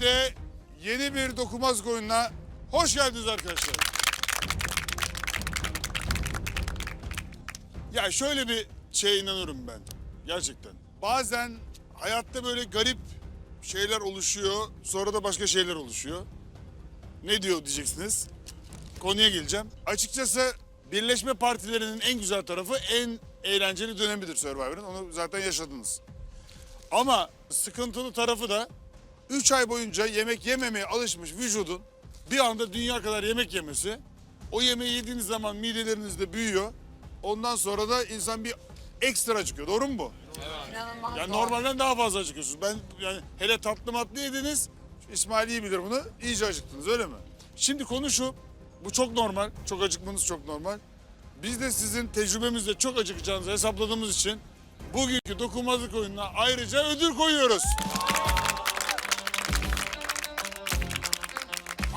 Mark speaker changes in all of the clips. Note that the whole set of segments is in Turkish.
Speaker 1: birlikte yeni bir dokunmazlık oyununa hoş geldiniz arkadaşlar. Ya şöyle bir şeye inanıyorum ben gerçekten. Bazen hayatta böyle garip şeyler oluşuyor, sonra da başka şeyler oluşuyor. Ne diyor diyeceksiniz. Konuya geleceğim. Açıkçası birleşme partilerinin en güzel tarafı en eğlenceli dönemidir Survivor'ın. Onu zaten yaşadınız. Ama sıkıntılı tarafı da 3 ay boyunca yemek yememeye alışmış vücudun bir anda dünya kadar yemek yemesi. O yemeği yediğiniz zaman midelerinizde büyüyor. Ondan sonra da insan bir ekstra çıkıyor. Doğru mu bu?
Speaker 2: İnanılmaz
Speaker 1: Yani
Speaker 2: doğru.
Speaker 1: normalden daha fazla acıkıyorsunuz. Ben yani hele tatlı matlı yediniz. İsmail iyi bilir bunu. İyice acıktınız öyle mi? Şimdi konu şu. Bu çok normal. Çok acıkmanız çok normal. Biz de sizin tecrübemizle çok acıkacağınızı hesapladığımız için bugünkü dokunmazlık oyununa ayrıca ödül koyuyoruz.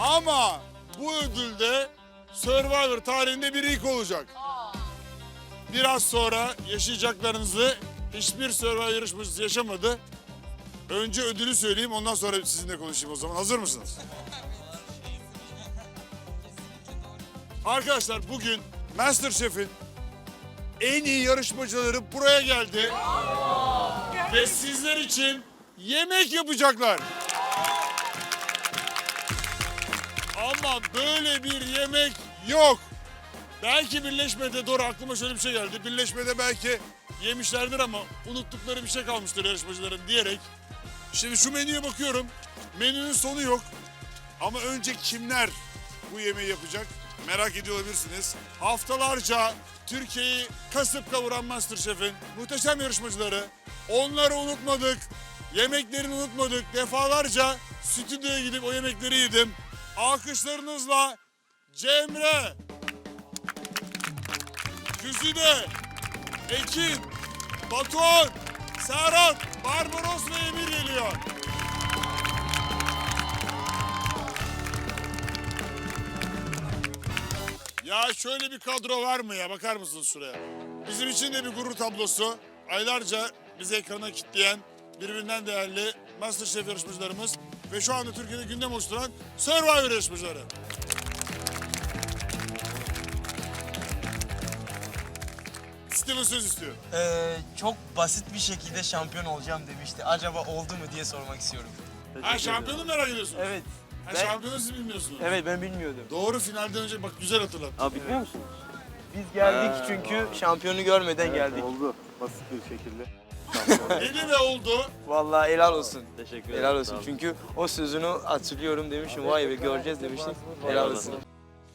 Speaker 1: Ama bu ödül de Survivor tarihinde bir ilk olacak. Biraz sonra yaşayacaklarınızı hiçbir Survivor yarışmacısı yaşamadı. Önce ödülü söyleyeyim ondan sonra sizinle konuşayım o zaman. Hazır mısınız? Arkadaşlar bugün Masterchef'in en iyi yarışmacıları buraya geldi. Ve sizler için yemek yapacaklar. Ama böyle bir yemek yok. Belki birleşmede doğru aklıma şöyle bir şey geldi. Birleşmede belki yemişlerdir ama unuttukları bir şey kalmıştır yarışmacıların diyerek. Şimdi şu menüye bakıyorum. Menünün sonu yok. Ama önce kimler bu yemeği yapacak merak ediyor olabilirsiniz. Haftalarca Türkiye'yi kasıp kavuran Masterchef'in muhteşem yarışmacıları. Onları unutmadık. Yemeklerini unutmadık. Defalarca stüdyoya gidip o yemekleri yedim. Alkışlarınızla Cemre, Güzide, Ekin, Batuhan, Serhat, Barbaros ve Emir geliyor. Ya şöyle bir kadro var mı ya? Bakar mısınız şuraya? Bizim için de bir gurur tablosu. Aylarca bizi ekrana kitleyen, birbirinden değerli Masterchef yarışmacılarımız ve şu anda Türkiye'de gündem oluşturan Survivor yarışmacıları. Steven söz istiyor.
Speaker 3: Ee, çok basit bir şekilde şampiyon olacağım demişti. Acaba oldu mu diye sormak istiyorum.
Speaker 1: Ha şampiyonu merak ediyorsunuz.
Speaker 3: Evet.
Speaker 1: Ha,
Speaker 3: Ben-
Speaker 1: şampiyonu siz bilmiyorsunuz.
Speaker 3: Evet ben bilmiyordum.
Speaker 1: Doğru finalden önce bak güzel hatırlattın.
Speaker 4: Abi biliyor musunuz?
Speaker 3: Biz geldik çünkü şampiyonu görmeden geldik.
Speaker 4: Oldu. Basit bir şekilde.
Speaker 1: Dedi ve oldu.
Speaker 3: Vallahi helal olsun.
Speaker 4: Teşekkür ederim.
Speaker 3: Helal olsun. Çünkü o sözünü hatırlıyorum demişim. Vay be göreceğiz demiştim. Helal olsun.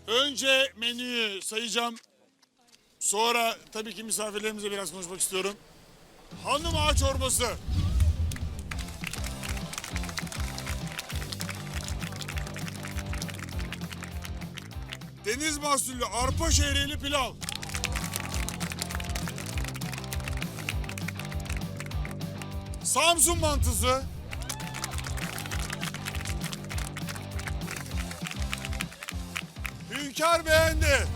Speaker 1: Önce menüyü sayacağım. Sonra tabii ki misafirlerimizle biraz konuşmak istiyorum. Hanım ağa çorbası. Deniz mahsullü arpa şehriyeli pilav. Samsun mantısı. Hünkar beğendi.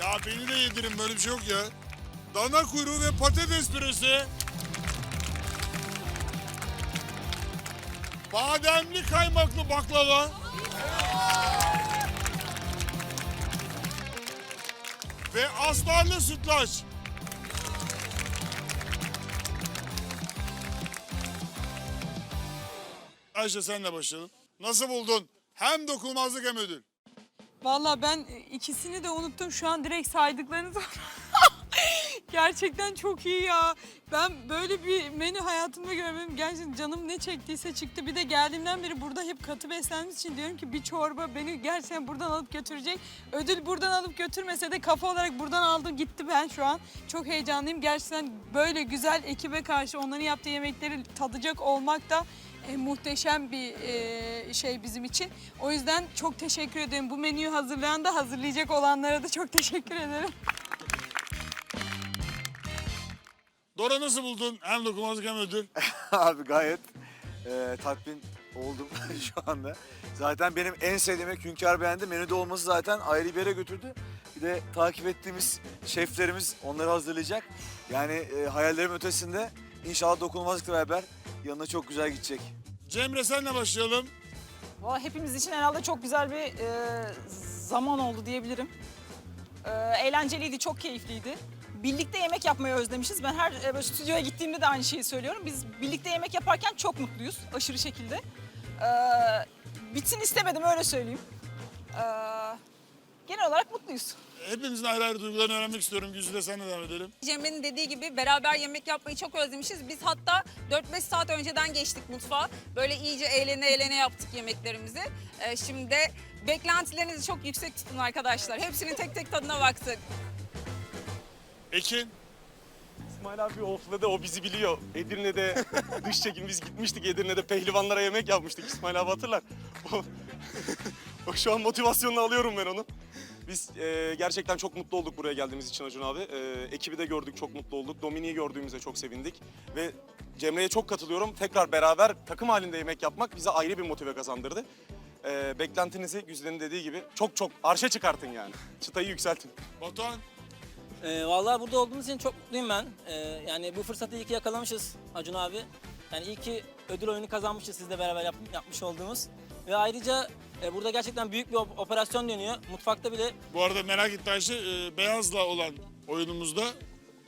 Speaker 1: Ya beni de yedirin böyle bir şey yok ya. Dana kuyruğu ve patates püresi. Bademli kaymaklı baklava. Ve astarlı sütlaç. Ayşe senle başlayalım. Nasıl buldun? Hem dokunmazlık hem ödül.
Speaker 2: Valla ben ikisini de unuttum. Şu an direkt saydıklarınız Gerçekten çok iyi ya. Ben böyle bir menü hayatımda görmedim. Gerçekten canım ne çektiyse çıktı. Bir de geldiğimden beri burada hep katı beslendiğimiz için diyorum ki bir çorba beni gerçekten buradan alıp götürecek. Ödül buradan alıp götürmese de kafa olarak buradan aldım gitti ben şu an. Çok heyecanlıyım. Gerçekten böyle güzel ekibe karşı onların yaptığı yemekleri tadacak olmak da e, muhteşem bir e, şey bizim için. O yüzden çok teşekkür ederim. Bu menüyü hazırlayan da hazırlayacak olanlara da çok teşekkür ederim.
Speaker 1: Dora nasıl buldun? Hem dokunmazlık hem ödül.
Speaker 5: Abi gayet e, tatmin oldum şu anda. Zaten benim en sevdiğim Hünkar beğendi. Menüde olması zaten ayrı bir yere götürdü. Bir de takip ettiğimiz şeflerimiz onları hazırlayacak. Yani e, hayallerim ötesinde inşallah dokunulmazlıkla beraber yanına çok güzel gidecek.
Speaker 1: Cemre senle başlayalım.
Speaker 4: Valla hepimiz için herhalde çok güzel bir e, zaman oldu diyebilirim. E, eğlenceliydi, çok keyifliydi. Birlikte yemek yapmayı özlemişiz. Ben her e, böyle stüdyoya gittiğimde de aynı şeyi söylüyorum. Biz birlikte yemek yaparken çok mutluyuz, aşırı şekilde. E, bitsin istemedim, öyle söyleyeyim. E, genel olarak mutluyuz.
Speaker 1: Hepinizin ayrı ayrı duygularını öğrenmek istiyorum. Güzide senle devam edelim.
Speaker 6: Cemre'nin dediği gibi beraber yemek yapmayı çok özlemişiz. Biz hatta 4-5 saat önceden geçtik mutfağa. Böyle iyice eğlene eğlene yaptık yemeklerimizi. Ee, şimdi de beklentilerinizi çok yüksek tutun arkadaşlar. Hepsinin tek tek tadına baktık.
Speaker 1: Ekin.
Speaker 7: İsmail abi ofladı o bizi biliyor. Edirne'de dış çekim biz gitmiştik Edirne'de pehlivanlara yemek yapmıştık İsmail abi hatırlar. O, o şu an motivasyonunu alıyorum ben onu. Biz e, gerçekten çok mutlu olduk buraya geldiğimiz için Acun abi. E, ekibi de gördük çok mutlu olduk. Domini'yi gördüğümüzde çok sevindik. Ve Cemre'ye çok katılıyorum. Tekrar beraber takım halinde yemek yapmak bize ayrı bir motive kazandırdı. E, beklentinizi Güzide'nin dediği gibi çok çok arşa çıkartın yani. Çıtayı yükseltin.
Speaker 1: Batuhan.
Speaker 8: Ee, vallahi burada olduğumuz için çok mutluyum ben. Ee, yani bu fırsatı iyi ki yakalamışız Acun abi. Yani iyi ki ödül oyunu kazanmışız sizle beraber yap- yapmış olduğumuz. Ve ayrıca e, burada gerçekten büyük bir op- operasyon dönüyor. Mutfakta bile
Speaker 1: Bu arada merak etti Ayşe. e, Beyaz'la olan oyunumuzda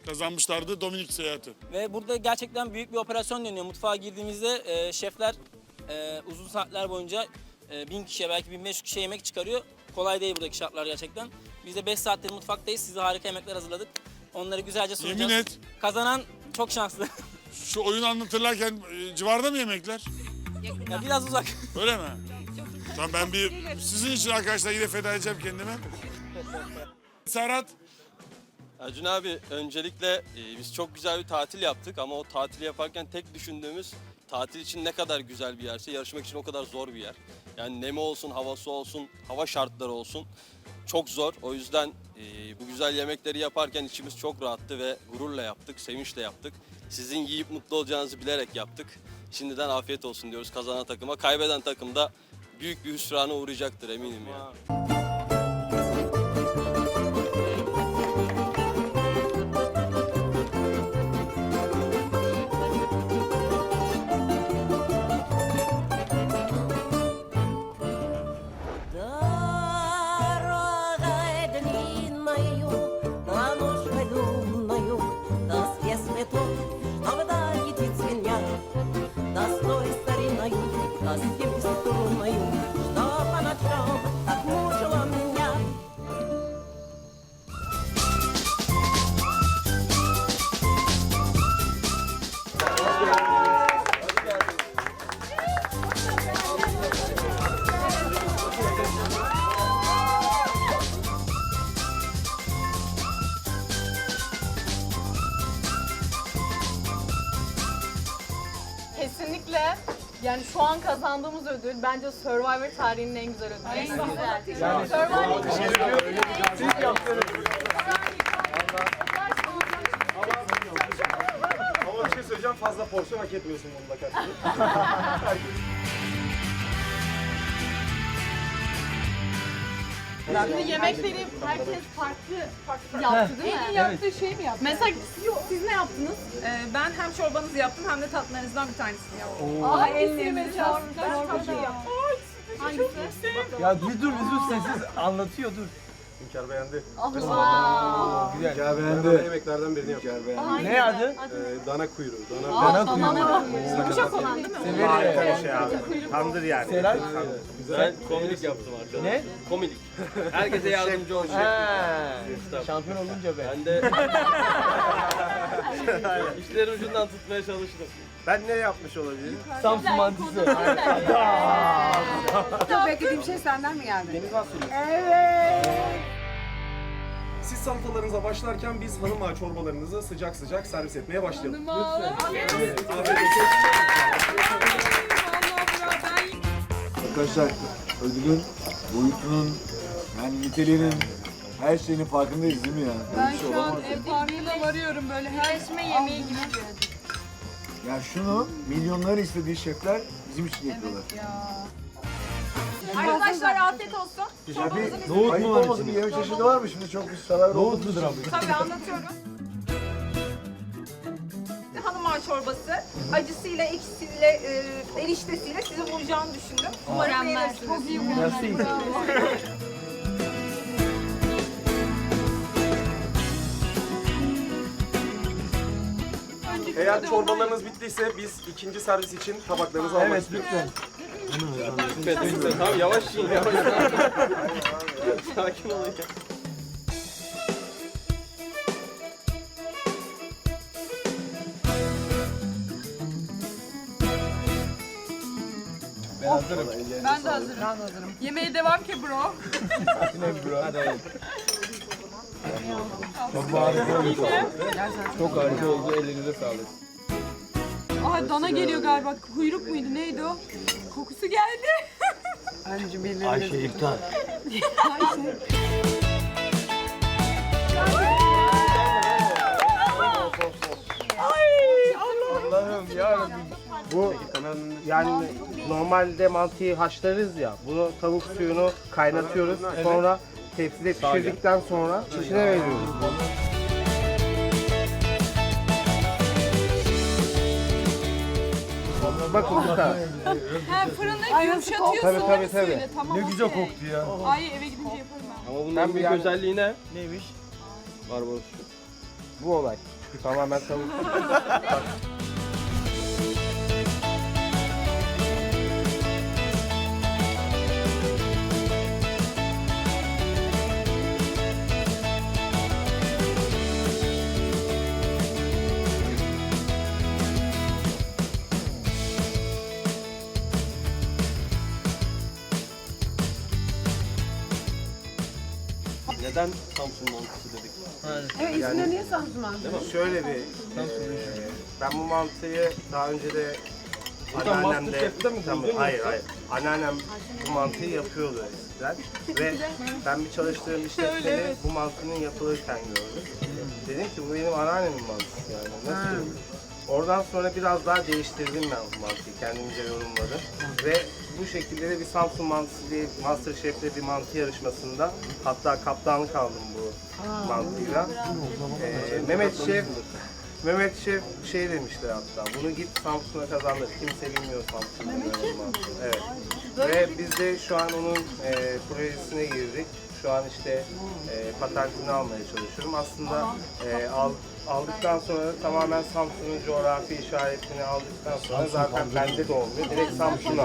Speaker 1: kazanmışlardı Dominik seyahati.
Speaker 8: ve burada gerçekten büyük bir operasyon dönüyor. Mutfağa girdiğimizde e, şefler e, uzun saatler boyunca e, bin kişiye belki 1500 kişiye yemek çıkarıyor. Kolay değil buradaki şartlar gerçekten. Biz de 5 saattir mutfaktayız. Size harika yemekler hazırladık. Onları güzelce sunacağız.
Speaker 1: Yemin et.
Speaker 8: Kazanan çok şanslı.
Speaker 1: Şu oyunu anlatırlarken e, civarda mı yemekler?
Speaker 8: ya biraz uzak.
Speaker 1: Öyle mi? Tamam ben bir sizin için arkadaşlar yine feda edeceğim kendimi. Serhat.
Speaker 9: Acun abi öncelikle e, biz çok güzel bir tatil yaptık ama o tatili yaparken tek düşündüğümüz tatil için ne kadar güzel bir yerse yarışmak için o kadar zor bir yer. Yani nemi olsun, havası olsun, hava şartları olsun çok zor. O yüzden e, bu güzel yemekleri yaparken içimiz çok rahattı ve gururla yaptık, sevinçle yaptık. Sizin yiyip mutlu olacağınızı bilerek yaptık. Şimdiden afiyet olsun diyoruz kazanan takıma. Kaybeden takım da büyük bir hüsrana uğrayacaktır eminim ya.
Speaker 10: An kazandığımız ödül bence Survivor tarihinin en güzel ödülü. En güzel. Survivor
Speaker 7: Ama bir şey söyleyeceğim fazla porsiyon hak etmiyorsun bunda kardeşim.
Speaker 10: Şimdi yemekleri herkes farklı farklı yaptı değil mi? En iyi yaptığı şey mi yaptı? Mesela siz ne yaptınız?
Speaker 4: ben hem çorbanızı yaptım hem de tatlılarınızdan bir tanesini yaptım.
Speaker 10: Aa, en mesela. Gerçekten yaptı. Hangisi?
Speaker 3: Ya bir dur bir dur sessiz anlatıyor dur.
Speaker 7: Hünkar beğendi.
Speaker 10: Allah.
Speaker 7: Hünkar beğendi. yemeklerden birini yaptı.
Speaker 3: Ne adı?
Speaker 7: Ee, dana kuyruğu. Dana
Speaker 3: Dana kuyruğu.
Speaker 10: Yumuşak olan değil mi?
Speaker 3: Severim.
Speaker 7: şey abi. Tandır yani.
Speaker 3: Seray.
Speaker 9: Ben komilik yaptım arkadaşlar.
Speaker 3: Ne?
Speaker 9: Komilik. Herkese yardımcı olacak.
Speaker 3: Şampiyon olunca be.
Speaker 9: Ben de işlerin ucundan tutmaya çalıştım.
Speaker 7: Ben ne yapmış olabilirim?
Speaker 3: Samsun mantısı.
Speaker 10: Çok beklediğim şey senden mi geldi?
Speaker 3: Deniz mahsulü.
Speaker 7: Siz salatalarınıza başlarken biz hanım ağa çorbalarınızı sıcak sıcak servis etmeye başlayalım.
Speaker 5: Arkadaşlar ödülün boyutunun yani niteliğinin her şeyinin farkındayız değil mi ya? Böyle
Speaker 2: Ben
Speaker 5: bir şey
Speaker 2: şu an
Speaker 5: olamaz.
Speaker 2: ev farkına varıyorum böyle her şey yemeği gibi bir ödül.
Speaker 5: Ya şunu milyonların istediği şefler bizim için yapıyorlar.
Speaker 10: Arkadaşlar afiyet olsun.
Speaker 5: Ya bir nohut mu var bir yemek çeşidi var mı şimdi çok bir sever Nohut mudur abi?
Speaker 4: Tabii anlatıyorum. Hanım ağa
Speaker 6: çorbası. Acısıyla, ekşisiyle, e, eriştesiyle sizi vuracağını düşündüm. Umarım beğenirsiniz.
Speaker 7: Eğer çorbalarınız bittiyse biz ikinci servis için tabaklarınızı almak istiyoruz.
Speaker 9: Tamam yavaş yiyin yavaş. Sakin olun.
Speaker 2: Ben de hazırım. Ben hazırım. Yemeğe devam ki bro.
Speaker 11: Çok harika oldu. Ellerinize sağlık.
Speaker 2: Aa dana geliyor galiba. Kuyruk muydu neydi o? Kokusu geldi.
Speaker 11: Ayşe iptal. Allah'ım ya Bu yani normalde mantıyı haşlarız ya. Bunu tavuk suyunu kaynatıyoruz. Sonra tepside pişirdikten sonra içine veriyoruz. Bakın bu kadar.
Speaker 2: Ha fırında yumuşatıyorsun.
Speaker 11: Tabii, tabii, tabii.
Speaker 2: Tamam, ne güzel koktu ya. Ay eve gidince yaparım ben.
Speaker 9: Ama bunun
Speaker 11: Ben
Speaker 9: büyük
Speaker 11: yani-
Speaker 9: özelliği ne? Neymiş? Barbaros.
Speaker 11: Bu olay. Tamamen tavuk.
Speaker 9: Neden Samsun mantısı dedik?
Speaker 11: Şöyle bir, eee, ben bu mantıyı daha önce de
Speaker 9: Buradan
Speaker 11: anneannemde,
Speaker 9: Masterchef'te mi
Speaker 11: Tamam,
Speaker 9: duydun
Speaker 11: hayır hayır, anneannem bu mantıyı yapıyordu eskiden ve ben bir çalıştığım işletmede bu mantının yapılırken gördüm. Dedim ki bu benim anneannemin mantısı yani, nasıl olur? Oradan sonra biraz daha değiştirdim ben bu mantıyı, kendimce yorumladım ve bu şekilde de bir Samsun mantısı diye Masterchef'te bir mantı yarışmasında hatta kaptanlık aldım bu mantıyla. Ee, Mehmet Şef Mehmet Şef şey demişti hatta bunu git Samsun'a kazandır. Kimse bilmiyor mantığını. Evet. Ve biz de şu an onun e, projesine girdik. Şu an işte e, patentini almaya çalışıyorum. Aslında e, al, aldıktan sonra tamamen Samsun'un coğrafi işaretini aldıktan sonra zaten bende de olmuyor. Direkt Samsun'a.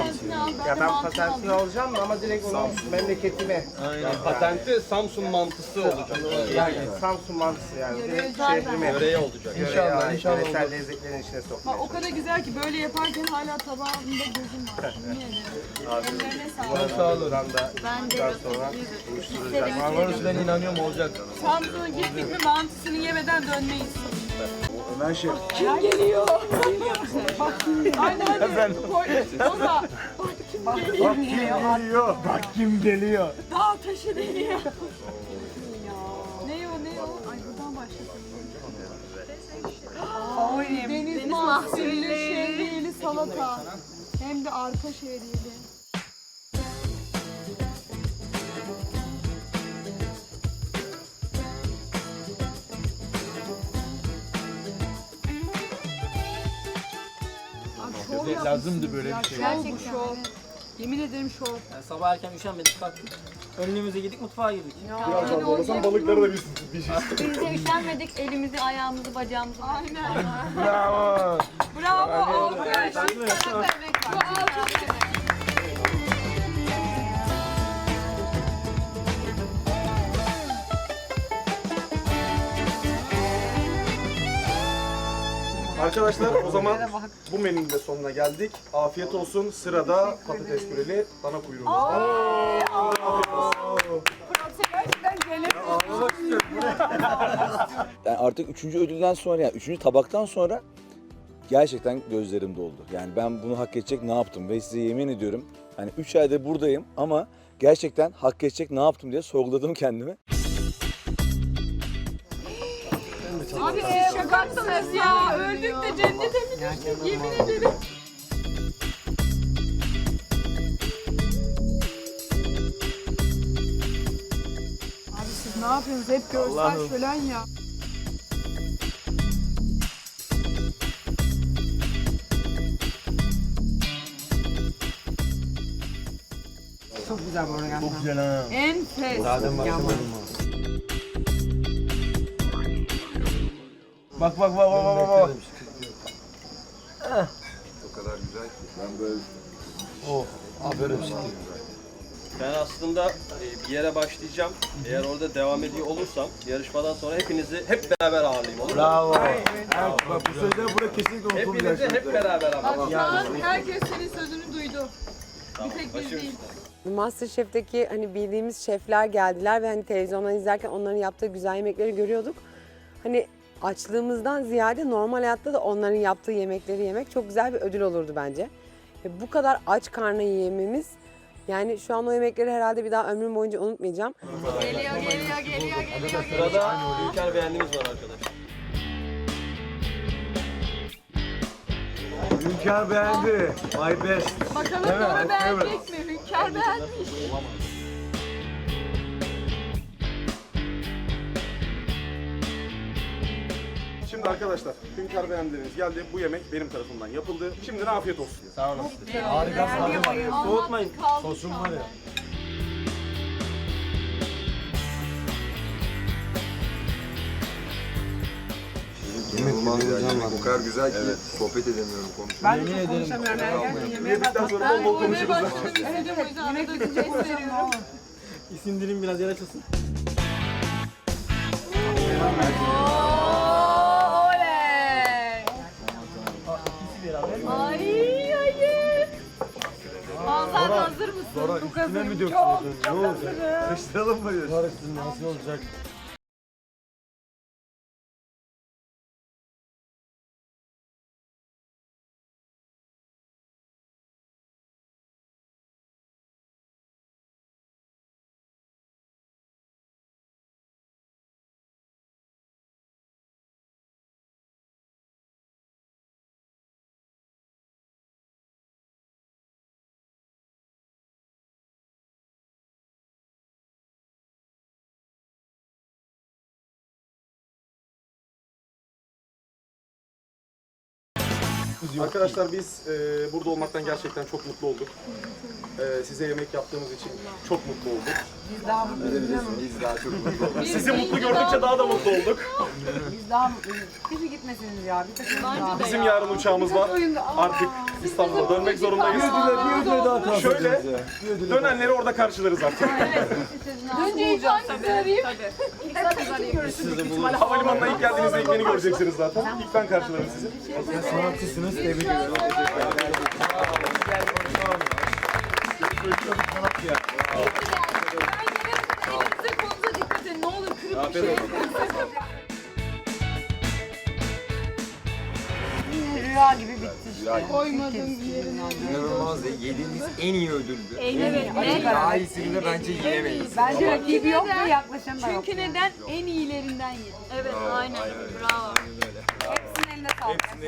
Speaker 11: Ya ben patentini alacağım ama direkt onun memleketime.
Speaker 9: Yani patenti Samsun mantısı olacak.
Speaker 11: Yani Samsun mantısı yani direkt şehrime.
Speaker 9: Yöreye olacak.
Speaker 11: İnşallah, inşallah. Yöresel lezzetlerin içine
Speaker 2: Ha,
Speaker 11: sokmaya
Speaker 2: o kadar güzel ki böyle yaparken hala tabağımda gözüm var. Ederim. Ellerine sağlık.
Speaker 11: Sağ olun. da daha sonra buluşturacağız.
Speaker 9: Marmaris ben inanıyorum olacak.
Speaker 2: Samsun'a gittik mi mantısını yemeden dönmeyiz.
Speaker 5: Ömer Şef.
Speaker 2: Kim geliyor? Aynen aynen. Koy- O da. Bak kim geliyor?
Speaker 11: Bak kim geliyor.
Speaker 2: Dağ taşı deniyor. ne o ne o? Ay buradan başlasın. Ay, Deniz, mahsulü şehriyeli salata. Hem de arpa şehriyeli.
Speaker 11: Lazımdı böyle bir şey.
Speaker 2: Bu şov. Yemin ederim şov.
Speaker 8: Yani sabah erken üşenmedik kalktık. Önlüğümüze gittik mutfağa girdik.
Speaker 7: balıkları da biz, biz
Speaker 10: Biz de üşenmedik. Elimizi, ayağımızı, bacağımızı.
Speaker 2: Aynen.
Speaker 11: Bravo.
Speaker 2: Bravo. Alkış. Bu alkış.
Speaker 7: Arkadaşlar o zaman bu menünün de sonuna geldik. Afiyet olsun. Sırada patates püreli dana kuyruğu.
Speaker 5: Yani artık üçüncü ödülden sonra yani üçüncü tabaktan sonra gerçekten gözlerim doldu. Yani ben bunu hak edecek ne yaptım ve size yemin ediyorum hani üç ayda buradayım ama gerçekten hak edecek ne yaptım diye sorguladım kendimi.
Speaker 2: Şakasınız ya. Öldük de cennete mi düştük yemin ederim. Abi siz ne yapıyorsunuz? Hep görsel şölen ya.
Speaker 12: Çok güzel bu organ.
Speaker 2: Çok güzel ha.
Speaker 10: Enfes.
Speaker 2: Zaten başlamadım mı? Bak bak bak bak bak bak.
Speaker 13: O kadar güzel ki. Ben böyle
Speaker 2: Oh, aferin
Speaker 9: Ben aslında e, bir yere başlayacağım. Eğer orada devam ediyor olursam yarışmadan sonra hepinizi hep beraber ağırlayayım olur mu?
Speaker 2: Bravo. Evet, bak bu sözler burada kesinlikle
Speaker 9: Hepinizi
Speaker 2: unutulmayacak.
Speaker 9: hep beraber ağırlayayım.
Speaker 10: Bak şu an herkes senin sözünü duydu.
Speaker 9: Tamam,
Speaker 10: tek biz değil.
Speaker 9: üstüne.
Speaker 12: Masterchef'teki hani bildiğimiz şefler geldiler ve hani televizyondan izlerken onların yaptığı güzel yemekleri görüyorduk. Hani açlığımızdan ziyade normal hayatta da onların yaptığı yemekleri yemek çok güzel bir ödül olurdu bence. Ve bu kadar aç karnı yememiz yani şu an o yemekleri herhalde bir daha ömrüm boyunca unutmayacağım.
Speaker 10: Geliyor, geliyor, geliyor, geliyor.
Speaker 9: Sırada Ülker beğendiğimiz var arkadaşlar.
Speaker 2: Hünkar beğendi. My best.
Speaker 10: Bakalım
Speaker 2: Evet, evet.
Speaker 10: beğenecek mi? Hünkar beğenmiş.
Speaker 7: Arkadaşlar Hünkar beğendiğiniz geldi. Bu yemek benim tarafımdan yapıldı. Şimdi ne afiyet olsun.
Speaker 2: Sağ olasın. Harikasın. Soğutmayın. Sosun var ya.
Speaker 13: İnanılmaz güzel yemek. O kadar güzel ki sohbet edemiyorum konuşamıyorum.
Speaker 12: Ben de çok konuşamıyorum. Ergen yemeğe
Speaker 7: bol konuşuruz.
Speaker 10: Başlamak istedim o yüzden arada bir ses veriyorum.
Speaker 2: İsim dilim biraz yer açılsın.
Speaker 10: Mısın?
Speaker 2: Sonra
Speaker 10: Çok
Speaker 2: üstüne mi
Speaker 10: Çok,
Speaker 2: döksün? Ne
Speaker 10: çok
Speaker 2: olacak?
Speaker 10: hazırım.
Speaker 2: Karıştıralım mı diyorsun? Karıştırın nasıl olacak?
Speaker 7: Arkadaşlar biz e, burada olmaktan gerçekten çok mutlu olduk. E, size yemek yaptığımız için çok mutlu olduk.
Speaker 13: Biz daha çok mutlu olduk.
Speaker 7: Sizi mutlu gördükçe daha da mutlu olduk.
Speaker 12: Biz daha mutluyuz. Keşke gitmeseniz ya. Bir takım daha.
Speaker 7: Bizim yarın uçağımız var. Artık İstanbul'a dönmek zorundayız.
Speaker 2: Bir ödüle daha transfer
Speaker 7: Şöyle dönenleri orada karşılarız artık.
Speaker 10: Önce ilk hangisi arayayım?
Speaker 7: Havalimanına ilk geldiğinizde ilk beni göreceksiniz zaten. İlk ben karşılarım sizi.
Speaker 2: Sen sanatçısınız. Tebrik ediyorum.
Speaker 12: Rüya gibi bitti işte.
Speaker 10: Koymadım bir yerine.
Speaker 13: İnanılmaz ya. Yediğimiz en iyi ödüldü.
Speaker 10: Evet.
Speaker 13: Daha iyisini de bence yiyemeyiz.
Speaker 12: Bence rakibi yok mu yaklaşan da yok.
Speaker 10: Çünkü neden? En iyilerinden yedim. Evet, aynen. Bravo.
Speaker 13: Hepsinin eline sağlık. Hepsinin